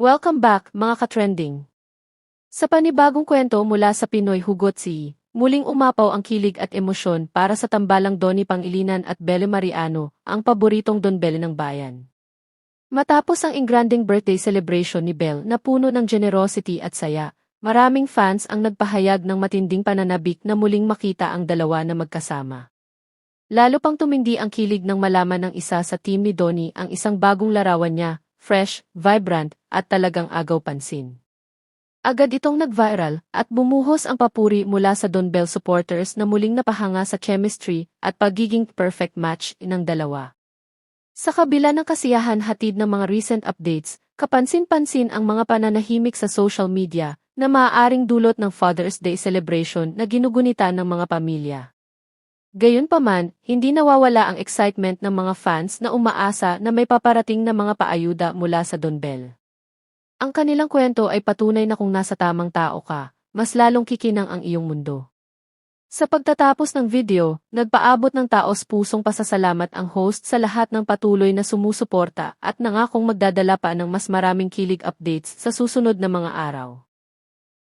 Welcome back, mga ka-trending. Sa panibagong kwento mula sa Pinoy Hugot Si, muling umapaw ang kilig at emosyon para sa tambalang Donnie Pangilinan at Belle Mariano, ang paboritong Don Belle ng bayan. Matapos ang ingranding birthday celebration ni Belle na puno ng generosity at saya, maraming fans ang nagpahayag ng matinding pananabik na muling makita ang dalawa na magkasama. Lalo pang tumindi ang kilig ng malaman ng isa sa team ni Donnie ang isang bagong larawan niya, fresh, vibrant, at talagang agaw pansin. Agad itong nag-viral at bumuhos ang papuri mula sa Don Bell supporters na muling napahanga sa chemistry at pagiging perfect match ng dalawa. Sa kabila ng kasiyahan hatid ng mga recent updates, kapansin-pansin ang mga pananahimik sa social media na maaaring dulot ng Father's Day celebration na ginugunita ng mga pamilya. Gayunpaman, hindi nawawala ang excitement ng mga fans na umaasa na may paparating na mga paayuda mula sa Don Bell. Ang kanilang kwento ay patunay na kung nasa tamang tao ka, mas lalong kikinang ang iyong mundo. Sa pagtatapos ng video, nagpaabot ng taos pusong pasasalamat ang host sa lahat ng patuloy na sumusuporta at nangakong magdadala pa ng mas maraming kilig updates sa susunod na mga araw.